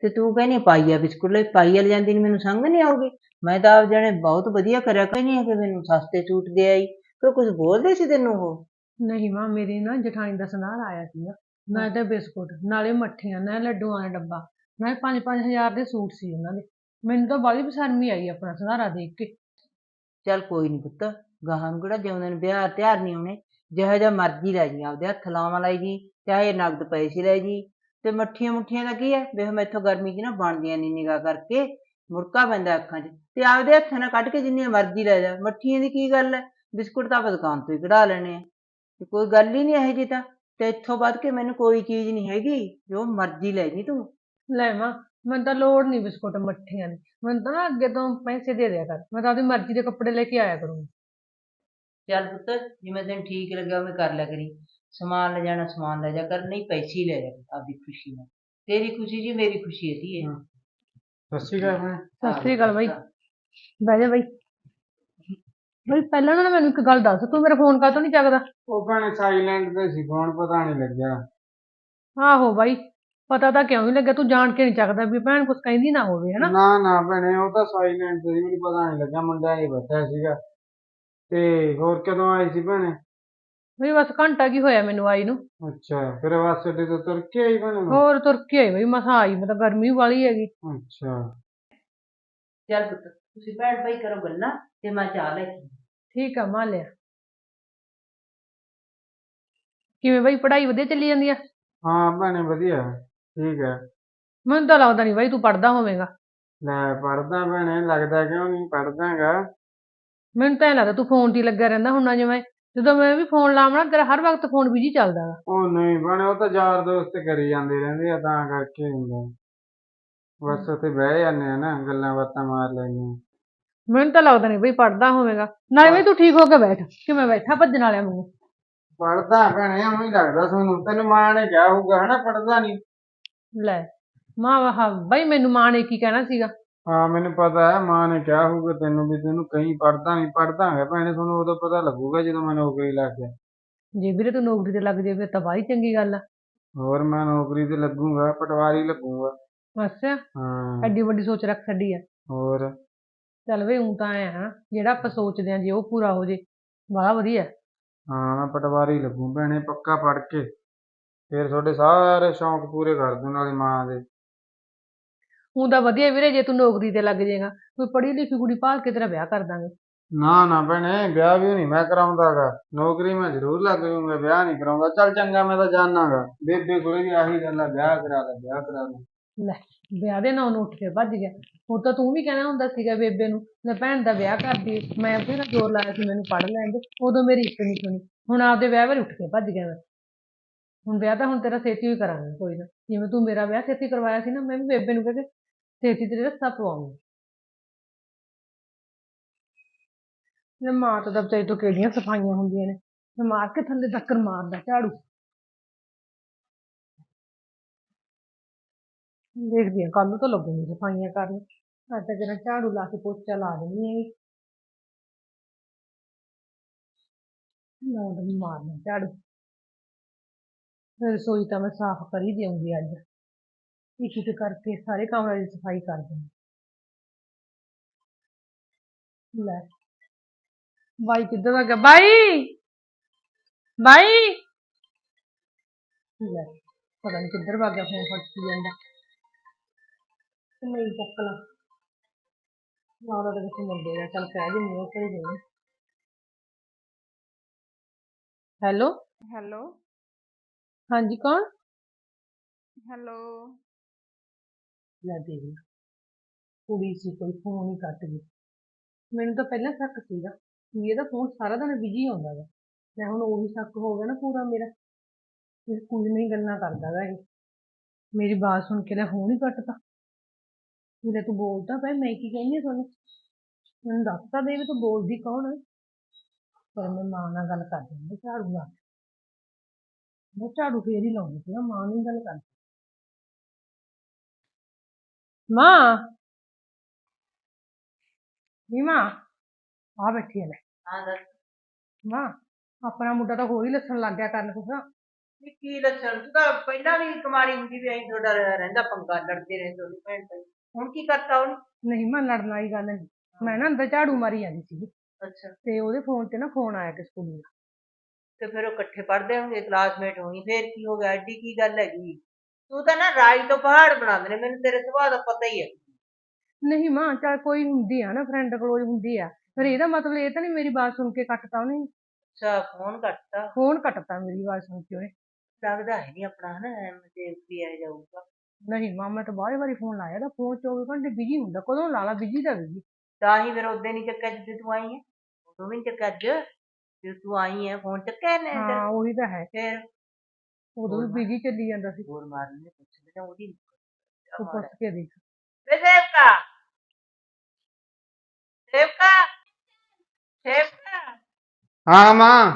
ਤੇ ਤੂੰ ਕਹਿੰਦੀ ਪਾਈਆ ਬਿਸਕੁਟ ਲੈ ਪਾਈਆ ਲੈ ਜਾਂਦੀ ਨੀ ਮੈਨੂੰ ਸੰਗ ਨਹੀਂ ਆਉਗੀ ਮੈਂ ਤਾਂ ਆਪ ਜਾਣੇ ਬਹੁਤ ਵਧੀਆ ਕਰਿਆ ਕਹਿੰਦੀ ਆ ਕਿ ਮੈਨੂੰ ਸਸਤੇ ਸੂਟ ਦੇ ਆਈ ਕੋਈ ਕੁਝ ਬੋਲਦੇ ਸੀ ਤੈਨੂੰ ਉਹ? ਨਹੀਂ ਮਾਂ ਮੇਰੀ ਨਾ ਜਠਾਣੀ ਦਾ ਸੁਨਾਰ ਆਇਆ ਸੀਗਾ ਨਾਲੇ ਤਾਂ ਬਿਸਕੁਟ ਨਾਲੇ ਮੱਠੀਆਂ ਨਾਲੇ ਲੱਡੂਆਂ ਦਾ ਡੱਬਾ ਨਾਲੇ ਪੰਜ ਪੰਜ ਹਜ਼ਾਰ ਦੇ ਸੂਟ ਸੀ ਉਹਨਾਂ ਦੇ ਮੈਨੂੰ ਤਾਂ ਬੜੀ ਬਸਰਮੀ ਆਈ ਆਪਣਾ ਸੁਨਾਰਾ ਦੇਖ ਕੇ। ਚੱਲ ਕੋਈ ਨਹੀਂ ਪੁੱਤ ਗਾਹਾਂ ਨੂੰ ਕਿਹੜਾ ਜਿਉਂਦੇ ਨੇ ਵਿਆਹ ਤਿਆਰ ਨਹੀਂ ਆਉਣੇ ਜਿਹੋ ਜਿਹਾ ਮਰਜ਼ੀ ਲੈ ਜੀ ਆਪਦੇ ਹੱਥ ਲਾਵਾਂ ਲਈ ਜੀ ਚਾਹੇ ਨਗਦ ਪੈਸੇ ਲੈ ਜੀ ਤੇ ਮੱਠੀਆਂ ਮੁੱਠੀਆਂ ਦਾ ਕੀ ਹੈ? ਵੇਖ ਮੈਥੋਂ ਗਰਮੀ 'ਚ ਨਾ ਬਣਦੀਆਂ ਨਹੀਂ ਨਿਗਾਹ ਕਰਕੇ ਮੁੜਕਾ ਪੈਂਦਾ ਅੱਖਾਂ 'ਚ। ਤੇ ਆਪਦੇ ਹੱਥਾਂ ਨਾਲ ਕੱਢ ਕੇ ਜਿੰਨੀਆਂ ਮਰਜ਼ੀ ਲੈ ਜਾ। ਮੱਠੀਆਂ ਦੀ ਕੀ ਗੱਲ ਹੈ ਬਿਸਕੁਟ ਤਾਂ ਆਪਾਂ ਦੁਕਾਨ ਤੋਂ ਹੀ ਕਢਾ ਲੈਣੇ ਆ। ਤੇ ਕੋਈ ਗੱਲ ਹੀ ਨਹੀਂ ਇਹੋ ਜਿਹੀ ਤਾਂ। ਤੇ ਇੱਥੋਂ ਵੱਧ ਕੇ ਮੈਨੂੰ ਕੋਈ ਚੀਜ਼ ਨਹੀਂ ਹੈਗੀ ਜੋ ਮਰਜ਼ੀ ਲੈ ਜੀ ਤੂੰ। ਲੈ ਮਾਂ ਮੈਨੂੰ ਤਾਂ ਲੋੜ ਨਹੀਂ ਬਿਸਕੁਟ ਮੱਠੀਆਂ ਦੀ। ਮੈਨੂੰ ਤਾਂ ਨਾ ਅੱਗੇ ਤੋਂ ਪੈਸੇ ਦੇ ਦਿਆ ਕਰ। ਮੈਂ ਤਾਂ ਆਪਦੀ ਮਰਜ਼ੀ ਦੇ ਕੱਪੜੇ ਲੈ ਕੇ ਆਇਆ ਕਰੂੰਗੀ। ਚੱਲ ਪੁੱਤ ਜਿਵੇਂ ਤੈਨੂੰ ਠੀਕ ਲੱਗਿਆ ਉਵੇਂ ਕਰ ਲਿਆ ਕਰੀ। ਸਮਾਨ ਲੈ ਜਾਣਾ ਸਮਾਨ ਲੈ ਜਾ ਕਰ ਨਹੀਂ ਪੈਸੇ ਹੀ ਲੈ ਜਾ ਆਪਦੀ ਖੁਸ਼ੀ ਨਾਲ। ਤੇਰੀ ਖੁਸ਼ੀ ਜੀ ਮੇਰੀ ਖੁਸ਼ੀ ਹੈ ਧੀਏ। ਸਤਿ ਸ਼੍ਰੀ ਅਕਾਲ। ਸਤਿ ਸ੍ਰੀ ਅਕਾਲ ਬਾਈ। ਬਹਿ ਜਾ ਬਾਈ। ਬਾਈ ਪਹਿਲਾਂ ਨਾ ਮੈਨੂੰ ਇੱਕ ਗੱਲ ਦੱਸ ਤੂੰ ਮੇਰਾ ਫੋਨ ਕਾਹਤੋਂ ਨਹੀਂ ਚੱਕਦਾ? ਉਹ ਭੈਣੇ ਸਾਈਲੈਂਟ ਤੇ ਸੀ ਫੋਨ ਪਤਾ ਨਹੀਂ ਲੱਗਿਆ। ਆਹੋ ਬਾਈ ਪਤਾ ਤਾਂ ਕਿਉਂ ਨਹੀਂ ਲੱਗਿਆ ਤੂੰ ਜਾਣ ਕੇ ਨਹੀਂ ਚੱਕਦਾ ਵੀ ਭੈਣ ਕੁਛ ਕਹਿੰਦੀ ਨਾ ਹੋਵੇ ਹਨਾ? ਨਾ ਨਾ ਭੈਣੇ ਉਹ ਤਾਂ ਸਾਈਲੈਂਟ ਸੀ ਮੈਨੂੰ ਪਤਾ ਨਹੀਂ ਲੱਗਾ ਮੁੰਡਾ ਹੀ ਬੈਠਾ ਸੀਗਾ। ਤੇ ਹੋਰ ਕਦੋਂ ਆਈ ਸੀ ਭੈਣੇ? ਬਈ ਬਸ ਘੰਟਾ ਕੀ ਹੋਇਆ ਮੈਨੂੰ ਆਈ ਨੂੰ। ਅੱਛਾ ਫਿਰ ਬੱਸ ਅੱਡੇ ਤੋਂ ਤੁਰ ਕੇ ਆਈ ਭੈਣੇ ਹੋਰ ਤੁਰ ਕੇ ਆਈ ਬਈ ਮਸਾਂ ਆਈ ਮਤਲਬ ਗਰਮੀ ਵਾਲੀ ਹੈਗੀ। ਅੱਛਾ। ਚੱਲ ਪੁੱਤ। ਤੁਸੀਂ ਬੈਠ ਬਈ ਕਰੋ ਗੱਲਾਂ ਤੇ ਮੈਂ ਚਾਹ ਲੈ ਕੇ ਠੀਕ ਆ ਮਾਂ ਲਿਆ। ਕਿਵੇਂ ਬਈ ਪੜ੍ਹਾਈ ਵਧੀਆ ਚੱਲੀ ਜਾਂਦੀ ਆ? ਹਾਂ ਭੈਣੇ ਵਧੀਆ ਠੀਕ ਹੈ ਮੈਨੂੰ ਤਾਂ ਲੱਗਦਾ ਨਹੀਂ ਬਾਈ ਤੂੰ ਪੜ੍ਹਦਾ ਹੋਵੇਂਗਾ। ਲੈ ਪੜਦਾ ਭੈਣੇ ਲੱਗਦਾ ਕਿਉਂ ਨਹੀਂ ਪੜਦਾਗਾ ਮੈਨੂੰ ਤਾਂ ਐਂ ਲੱਗਦਾ ਤੂੰ ਫੋਨ 'ਤੇ ਹੀ ਲੱਗਾ ਰਹਿੰਦਾ ਹੁੰਨਾ ਜਿਵੇਂ। ਜਦੋਂ ਮੈਂ ਵੀ ਫੋਨ ਲਾਵਾਂ ਨਾ ਤੇਰਾ ਹਰ ਵਕਤ ਫੋਨ ਬਿਜ਼ੀ ਚੱਲਦਾ ਵਾ। ਉਹ ਨਹੀਂ ਭੈਣੇ ਉਹ ਤਾਂ ਯਾਰ ਦੋਸਤ ਕਰੀ ਜਾਂਦੇ ਰਹਿੰਦੇ ਆ ਤਾਂ ਕਰਕੇ ਹੁੰਦਾ। ਬਸ ਉੱਥੇ ਬਹਿ ਜਾਂਦੇ ਆ ਨਾ ਗੱਲਾਂ ਬਾਤਾਂ ਮਾਰ ਲੈਂਦੇ ਆ। ਮੈਨੂੰ ਤਾਂ ਲੱਗਦਾ ਨਹੀਂ ਬਈ ਪੜ੍ਹਦਾ ਹੋਵੇਂਗਾ। ਨਾਲੇ ਬਈ ਤੂੰ ਠੀਕ ਹੋ ਕੇ ਬੈਠ ਕਿਵੇਂ ਬੈਠਾ ਭੱਜਣ ਵਾਲਿਆਂ ਨੂੰ ਪੜਦਾ ਭੈਣੇ ਉਹਨੂੰ ਹੀ ਲੱਗਦਾ ਤੁਹਾਨੂੰ। ਤੈਨੂੰ ਮਾਂ ਨੇ ਕਿਹਾ ਹੋਊਗਾ ਹਨਾ? ਪੜਦਾ ਨਹੀਂ। ਲੈ ਮਾਂ ਵਾਹ ਬਈ ਮੈਨੂੰ ਮਾਂ ਨੇ ਕੀ ਕਹਿਣਾ ਸੀਗਾ? ਹਾਂ ਮੈਨੂੰ ਪਤਾ ਹੈ ਮਾਂ ਨੇ ਕਿਹਾ ਹੋਊਗਾ ਤੈਨੂੰ ਵੀ ਤੈਨੂੰ ਕहीं ਪੜਦਾ ਨਹੀਂ ਪੜਦਾ ਹੈ ਭੈਣੇ ਤੁਹਾਨੂੰ ਉਦੋਂ ਪਤਾ ਲੱਗੂਗਾ ਜਦੋਂ ਮੈਂ ਨੌਕਰੀ ਲੱਗ ਗਿਆ। ਜੇ ਵੀਰੇ ਤੂੰ ਨੌਕਰੀ ਤੇ ਲੱਗ ਜੇ ਫਿਰ ਤਾਂ ਬਾਹਲੀ ਚੰਗੀ ਗੱਲ ਆ। ਹੋਰ ਮੈਂ ਨੌਕਰੀ ਤੇ ਲੱਗੂੰਗਾ ਪਟਵਾਰੀ ਲੱਗੂੰਗਾ। ਅੱਛਾ ਹਾਂ। ਐਡੀ ਵੱਡੀ ਸੋਚ ਰੱਖ ਛੱਡੀ ਆ। ਹੋਰ? ਚੱਲ ਵੇ ਉਂ ਤਾਂ ਐ ਹਨਾ ਜਿਹੜਾ ਆਪਾਂ ਸੋਚਦੇ ਆਂ ਜੇ ਉਹ ਪੂਰਾ ਹੋ ਜੇ ਬੜਾ ਵਧੀਆ। ਹਾਂ ਮੈਂ ਪਟਵਾਰੀ ਲੱਗੂ ਭੈਣੇ ਪੱਕਾ ਪੜ ਕੇ। ਫਿਰ ਤੁਹਾਡੇ ਸਾਰੇ ਸ਼ੌਂਕ ਪੂਰੇ ਕਰ ਦੂੰ ਨਾਲੇ ਮਾਂ ਦੇ। ਉਂ ਤਾਂ ਵਧੀਆ ਵੀਰੇ ਜੇ ਤੂੰ ਨੌਕਰੀ ਤੇ ਲੱਗ ਜਾਏਗਾ ਕੋਈ ਪੜ੍ਹੀ ਲਿਖੀ ਕੁੜੀ ਭਾਲ ਕੇ ਤੇਰਾ ਵਿਆਹ ਕਰ ਦਾਂਗੇ। ਨਾ ਨਾ ਭੈਣੇ ਵਿਆਹ ਵੀ ਨਹੀਂ ਮੈਂ ਕਰਾਉਂਦਾਗਾ ਨੌਕਰੀ ਮੈਂ ਜ਼ਰੂਰ ਲੱਗ ਜਾਊਂਗਾ ਵਿਆਹ ਨਹੀਂ ਕਰਾਉਂਦਾ। ਚੱਲ ਚੰਗਾ ਮੈਂ ਤਾਂ ਜਾਣਾਗਾ। ਬੇਬੇ ਕੋਲੇ ਵੀ ਆਹੀ ਗੱਲ ਆ ਵਿਆਹ ਕਰਾ ਲੈ ਵਿਆਹ ਕਰਾ ਲੈ। ਲੈ। ਵਿਆਹ ਦੇ ਨਾਂ ਨੂੰ ਉੱਠ ਕੇ ਭੱਜ ਗਿਆ। ਹੁਣ ਤਾਂ ਤੂੰ ਵੀ ਕਹਿਣਾ ਹੁੰਦਾ ਸੀਗਾ ਬੇਬੇ ਨੂੰ ਲੈ ਭੈਣ ਦਾ ਵਿਆਹ ਕਰਦੀ, ਮੈਂ ਬਥੇਰਾ ਜ਼ੋਰ ਲਾਇਆ ਸੀ ਮੈਨੂੰ ਪੜ੍ਹ ਲੈਣ ਦੇ, ਉਦੋਂ ਮੇਰੀ ਇੱਕ ਨਹੀਂ ਸੁਣੀ। ਹੁਣ ਆਪਦੇ ਵਿਆਹ ਵੇਲੇ ਉੱਠ ਕੇ ਭੱਜ ਗਿਆ ਮੈਂ। ਹੁਣ ਵਿਆਹ ਤਾਂ ਹੁਣ ਤੇਰਾ ਛੇਤੀ ਵੀ ਕਰਾਂਗੇ ਕੋਈ ਨਾ। ਜਿਵੇਂ ਤੂੰ ਮੇਰਾ ਵਿਆਹ ਛੇਤੀ ਕਰਵਾਇਆ ਸੀ ਨਾ, ਮੈਂ ਵੀ ਬੇਬੇ ਨੂੰ ਕਹਿ ਕੇ ਛੇਤੀ ਤੇਰੇ ਰੱਸਾ ਪਵਾਉਂਗੀ। ਲੈ ਮਾਂ ਤਾਂ ਦਬਚਾਈ ਤੋਂ ਕਿਹੜੀਆਂ ਸਫਾਈਆਂ ਹੁੰਦੀਆਂ ਨੇ? ਮੈਂ ਮਾਰ ਕੇ ਥੱਲੇ ਟੱਕਰ ਮਾਰਦਾ ਝਾੜੂ। ਦੇਖਦੀ ਹਾਂ ਕੱਲ ਨੂੰ ਤਾਂ ਲੱਗੂਗੀ ਸਫਾਈਆਂ ਕਰਨ। ਅੱਜ ਤਾਂ ਜਰਾ ਝਾੜੂ ਲਾ ਕੇ ਪੋਚਾ ਲਾ ਦਿੰਦੀ ਹਾਂ ਨਾ ਤਾਂ ਮਾਰਨਾ ਝਾੜੂ। ਫਿਰ ਰਸੋਈ ਤਾਂ ਮੈਂ ਸਾਫ਼ ਕਰ ਹੀ ਦੇਵਾਂਗੀ ਅੱਜ। ਇੱਕ ਇੱਕ ਕਰਕੇ ਸਾਰੇ ਕਮਰੇ ਦੀ ਸਫ਼ਾਈ ਕਰ ਦੂੰਗੀ ਲੈ। ਬਾਈ ਕਿੱਧਰ ਆ ਗਿਆ? ਬਾਈ! ਬਾਈ! ਲੈ। ਪਤਾ ਨਹੀਂ ਕਿੱਧਰ ਭੱਗ ਗਿਆ, ਫੋਨ ਫੜ ਜਾਂਦਾ। ਤੇ ਨਹੀਂ ਚੱਕ ਲਾ। ਨਾ ਉਹਦਾ ਕਿਸੇ ਮੁੰਡੇ ਦਾ ਚੱਲ ਕਹਿ ਦਿੰਦੀ ਹਾਂ ਕਰੀ ਦੇ ਹੈਲੋ? ਹੈਲੋ? ਹਾਂਜੀ ਕੌਣ? ਹੈਲੋ? ਲੈ ਦੇ ਕੁੜੀ ਸੀ ਕੋਈ ਫੋਨ ਹੀ ਕੱਟ ਗਈ। ਮੈਨੂੰ ਤਾਂ ਪਹਿਲਾਂ ਸ਼ੱਕ ਸੀਗਾ ਕਿ ਇਹਦਾ ਫੋਨ ਸਾਰਾ ਦਿਨ ਬਿਜ਼ੀ ਆਉਂਦਾ ਗਾ। ਮੈਂ ਹੁਣ ਉਹੀ ਸ਼ੱਕ ਹੋ ਗਿਆ ਨਾ ਪੂਰਾ ਮੇਰਾ। ਇਹ ਕੁੜੀ ਨਹੀਂ ਗੱਲਾਂ ਕਰਦਾ ਗਾ ਇਹ। ਮੇਰੀ ਬਾਤ ਸੁਣ ਕੇ ਲੈ ਫੋਨ ਹੀ ਕੱਟਤਾ। ਜਿਹੜੇ ਤੂੰ ਬੋਲਦਾ ਪਿਆ ਮੈਂ ਕੀ ਕਹਿੰਦੀ ਆ ਤੁਹਾਨੂੰ? ਮੈਨੂੰ ਦੱਸ ਤਾਂ ਦੇ ਵੀ ਤੂੰ ਬੋਲਦੀ ਕੌਣ ਹੈ ਪਰ ਮੈਂ ਮਾਂ ਨਾਲ ਗੱਲ ਕਰ ਦਿੰਦੀ ਝਾੜੂ ਲਾ ਕੇ। ਮੈਂ ਝਾੜੂ ਫੇਰ ਹੀ ਲਾਉਂਦੀ ਸੀ ਮਾਂ ਨਾਲ ਗੱਲ ਕਰ ਮਾਂ! ਨੀ ਮਾਂ ਆ ਬੈਠੀ ਹੈ ਲੈ। ਹਾਂ ਦੱਸ। ਮਾਂ ਆਪਣਾ ਮੁੰਡਾ ਤਾਂ ਹੋਰ ਹੀ ਲੱਸਣ ਲੱਗ ਗਿਆ ਕਰਨ ਕੁਛ। ਕੀ ਲੱਛਣ? ਤੂੰ ਤਾਂ ਪਹਿਲਾਂ ਵੀ ਕੁਮਾਰੀ ਹੁੰਦੀ ਵੀ ਐਂ ਤੁਹਾਡਾ ਰਹਿੰਦਾ ਪੰਗਾ ਲੜਦੇ ਰਹਿੰਦੇ ਉਹਦੀ ਭੈਣ ਭਾਈ। ਹੁਣ ਕੀ ਕਰਤਾ ਉਹਨੇ? ਨਹੀਂ ਮੈਂ ਲੜਨ ਵਾਲੀ ਗੱਲ ਨਹੀਂ। ਮੈਂ ਨਾ ਅੰਦਰ ਝਾੜੂ ਮਾਰੀ ਜਾਂਦੀ ਸੀ ਅੱਛਾ। ਤੇ ਉਹਦੇ ਫੋਨ ਤੇ ਨਾ ਫੋਨ ਆਇਆ ਕਿ ਸਕੂਲ ਦਾ। ਤੇ ਫਿਰ ਉਹ ਇਕੱਠੇ ਪੜ੍ਹਦੇ ਹੋਣਗੇ ਕਲਾਸਮੇਟ ਹੋਣੀ ਫੇਰ ਕੀ ਹੋ ਗਿਆ? ਐਡੀ ਕੀ ਗੱਲ ਹੈਗੀ? ਤੂੰ ਤਾਂ ਨਾ ਰਾਜ ਤੋਂ ਪਹਾੜ ਬਣਾਉਂਦੇ ਨੇ ਮੈਨੂੰ ਤੇਰੇ ਸੁਭਾਅ ਦਾ ਪਤਾ ਹੀ ਹੈ। ਨਹੀਂ ਮਾਂ ਚੱਲ ਕੋਈ ਹੁੰਦੀ ਆ ਨਾ ਫਰੈਂਡ ਕਲੋਜ਼ ਹੁੰਦੀ ਆ। ਫਿਰ ਇਹਦਾ ਮਤਲਬ ਇਹ ਤਾਂ ਨਹੀਂ ਮੇਰੀ ਬਾਤ ਸੁਣ ਕੇ ਕੱਟਤਾ ਉਹਨੇ। ਅੱਛਾ ਫੋਨ ਕੱਟਤਾ? ਫੋਨ ਕੱਟਤਾ ਮੇਰੀ ਆਵਾਜ਼ ਸੁਣ ਕੇ ਉਹਨੇ। ਲੱਗਦਾ ਹੈ ਨਹੀਂ ਆਪਣਾ ਹਨਾ ਐਵੇਂ ਤੇ ਵੀ ਆ ਜਾਊਗਾ ਨਹੀਂ ਮਾਂ ਮੈਂ ਤਾਂ ਬਾਹਲੇ ਵਾਰੀ ਫੋਨ ਲਾਇਆ ਤਾਂ ਫੋਨ 24 ਘੰਟੇ ਬਿਜ਼ੀ ਹੁੰਦਾ ਕਦੋਂ ਲਾ ਲਾ ਬਿਜ਼ੀ ਦਾ ਬਿਜ਼ੀ ਤਾਂ ਹੀ ਫਿਰ ਉਦੋਂ ਨਹੀਂ ਚੱਕਿਆ ਜਿੱਦੇ ਤੂੰ ਆਈ ਹੈ। ਉਦੋਂ ਵੀ ਨੀ ਚੱਕਿਆ ਅੱਜ ਜੇ ਤੂੰ ਆਈ ਹੈ ਫੋਨ ਚੱਕਿਆ ਨੇ ਹਾਂ ਉਹੀ ਤਾਂ ਹੈ। ਫਿਰ ਉਦੋਂ ਵੀ ਬਿਜ਼ੀ ਚੱਲੀ ਜਾਂਦਾ ਸੀ। ਹੋਰ ਮਾਰਨ ਦੇ ਪੁੱਛ ਲੈ ਉਹਦੀ ਤੂੰ ਪੁੱਛ ਕੇ ਦੇਖ। ਵੇ ਸੇਵਕਾ! ਸੇਵਕਾ! ਸੇਵਕਾ! ਹਾਂ ਮਾਂ।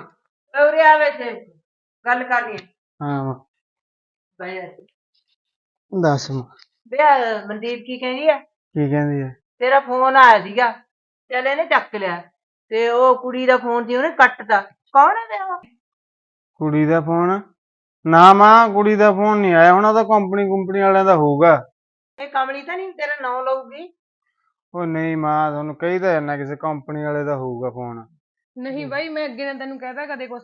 ਉਰੇ ਆਵੇ ਸੇਵਕ ਗੱਲ ਕਰਨੀ ਹੈ ਹਾਂ ਮਾਂ। ਬਈ ਦੱਸ। ਮਾਂ ਵੇ ਆਹ ਮਨਦੀਪ ਕੀ ਕਹਿੰਦੀ ਆ? ਕੀ ਕਹਿੰਦੀ ਹੈ ਤੇਰਾ ਫੋਨ ਆਇਆ ਸੀਗਾ ਚੱਲ ਇਹਨੇ ਚੱਕ ਲਿਆ। ਤੇ ਉਹ ਕੁੜੀ ਦਾ ਫੋਨ ਸੀ ਉਹਨੇ ਕੱਟਤਾ। ਕੌਣ ਹੈ ਉਹ ਕੁੜੀ ਦਾ ਫੋਨ? ਨਾ ਮਾਂ ਕੁੜੀ ਦਾ ਫੋਨ ਨਹੀਂ ਆਇਆ। ਹੁਣ ਉਹ ਤਾਂ ਕੰਪਨੀ ਕੁੰਪਨੀ ਵਾਲਿਆਂ ਦਾ ਹੋਊਗਾ। ਇਹ ਕਮਲੀ ਤਾਂ ਨਹੀਂ ਤੇਰਾ ਨਾਂ ਲਊਗੀ? ਉਹ ਨਹੀਂ ਮਾਂ ਤੁਹਾਨੂੰ ਕਹੀਦਾ ਜਾਂਦਾ ਕਿਸੇ ਕੰਪਨੀ ਵਾਲੇ ਦਾ ਹੋਊਗਾ ਫੋਨ। ਨਹੀਂ ਬਾਈ ਮੈਂ ਅੱਗੇ ਨਾ ਤੈਨੂੰ ਕਹਿਦਾ ਕਦੇ ਕੁਛ।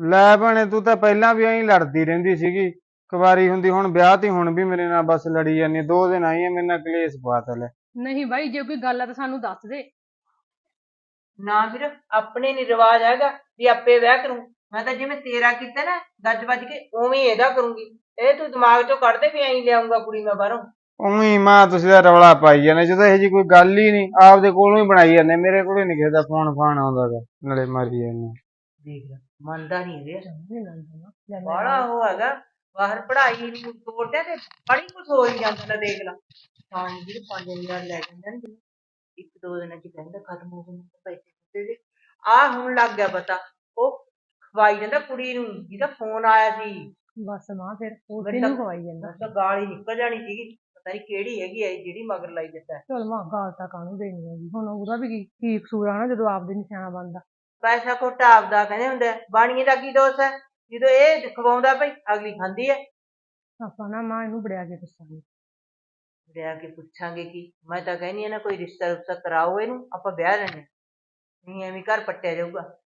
ਲੈ ਭੈਣੇ ਤੂੰ ਤਾਂ ਪਹਿਲਾਂ ਵੀ ਐਂ ਲੜਦੀ ਰਹਿੰਦੀ ਸੀਗੀ। ਕੁਵਾਰੀ ਹੁੰਦੀ ਹੁਣ ਵਿਆਹ ਤੇ ਹੁਣ ਵੀ ਮੇਰੇ ਨਾਲ ਬਸ ਲੜੀ ਜਾਂਦੀ ਦੋ ਦਿਨ ਆਈ ਹੈ ਮੇਰੇ ਨਾਲ ਕਲੇਸ਼ ਪਾਤਾ ਲੈ। ਨਹੀਂ ਬਾਈ ਜੇ ਕੋਈ ਗੱਲ ਆ ਤਾਂ ਸਾਨੂੰ ਦੱਸ ਦੇ। ਨਾ ਵੀਰ ਆਪਣੇ ਨੀ ਰਿਵਾਜ ਹੈਗਾ ਵੀ ਆਪੇ ਵਿਆਹ ਕਰੂੰ। ਮੈਂ ਤਾਂ ਜਿਵੇਂ ਤੇਰਾ ਕੀਤਾ ਨਾ ਗੱਜ ਵੱਜ ਕੇ ਉਵੇਂ ਹੀ ਇਹਦਾ ਕਰੂੰਗੀ। ਇਹ ਤੂੰ ਦਿਮਾਗ ਚੋਂ ਕੱਢ ਦੇ ਵੀ ਐਂ ਲਿਆਉਂਗਾ ਕੁੜੀ ਮੈਂ ਬਾਹਰੋਂ। ਉਵੇਂ ਮਾਂ ਤੁਸੀਂ ਤਾਂ ਰੌਲਾ ਪਾਈ ਜਾਂਦੇ ਜਦੋਂ ਇਹੋ ਜੀ ਕੋਈ ਗੱਲ ਹੀ ਨਹੀਂ ਆਪਦੇ ਕੋਲੋਂ ਹੀ ਬਣਾਈ ਜਾਂਦੇ ਮੇਰੇ ਕੋਲ ਨਹੀਂ ਕਿਸੇ ਦਾ ਫੋਨ ਫਾਨ ਆਉਂਦਾ ਗਾ ਨਾਲੇ ਮਾਰੀ ਜਾਂਦੇ ਦੇਖ ਲੈ ਮੰਨਦਾ ਨਹੀਂ ਇਹ ਬਾਹਲਾ ਉਹ ਹੈਗਾ ਬਾਹਰ ਪੜ੍ਹਾਈ ਨੂੰ ਤੋੜਦੇ ਤੇ ਬੜੀ ਕੁਝ ਹੋ ਹੀ ਜਾਂਦਾ ਲੈ ਦੇਖ ਲੈ। ਤਾਂ ਵੀਰ 5000 ਲੈ ਜਾਂਦੇ ਨੇ। ਇੱਕ ਦੋ ਦਿਨਾਂ ਚ ਕਹਿੰਦਾ ਖਤਮ ਹੋ ਗਏ ਪੈਸੇ ਦਿੱਤੇ ਦੇ ਆ ਹੁਣ ਲੱਗ ਗਿਆ ਪਤਾ ਉਹ ਖਵਾਈ ਜਾਂਦਾ ਕੁੜੀ ਨੂੰ ਜਿਹਦਾ ਫੋਨ ਆਇਆ ਸੀ। ਬਸ ਮਾਂ ਫਿਰ ਮੈਨੂੰ ਨੂੰ ਖਵਾਈ ਜਾਂਦਾ। ਤਾਂ ਗਾਲ ਹੀ ਨਿਕਲ ਜਾਣੀ ਸੀਗੀ ਪਤਾ ਨਹੀਂ ਕਿਹੜੀ ਹੈਗੀ ਐ ਜਿਹੜੀ ਮਗਰ ਲਾਈ ਦਿੱਤਾ ਚਲ ਮਾਂ ਗਾਲ ਤਾਂ ਕਾਹਨੂੰ ਦੇਣੀ ਹੈਗੀ? ਹੁਣ ਉਹਦਾ ਵੀ ਕੀ ਕਸੂਰ ਆ ਨਾ ਜਦੋਂ ਆਪਦੇ ਨਿਸ਼ਾਨਾ ਬਣਦਾ। ਪੈਸਾ ਕੋਟਾ ਆਪਦਾ ਕਹਿੰਦੇ ਹੁੰਦੇ। ਬਾਣੀਏ ਦਾ ਕੀ ਦੋਸ਼ ਹੈ? ਜਦੋਂ ਇਹ ਖਵਾਉਂਦਾ ਭਈ ਅਗਲੀ ਖਾਂਦੀ ਹੈ ਆਪਾਂ ਨਾ ਮਾਂ ਇਹਨੂੰ ਬੜਿਆ ਕੇ ਦੱਸਾਂਗੇ ਲਿਆ ਕੇ ਪੁੱਛਾਂਗੇ ਕੀ? ਮੈਂ ਤਾਂ ਕਹਿੰਦੀ ਆ ਨਾ ਕੋਈ ਰਿਸ਼ਤਾ ਰੁਸ਼ਤਾ ਕਰਾਓ ਇਹਨੂੰ ਆਪਾਂ ਵਿਆਹ ਲੈਣੇ ਨਹੀਂ ਐਵੇਂ ਘਰ ਪੱਟਿਆ ਜਾਊਗਾ।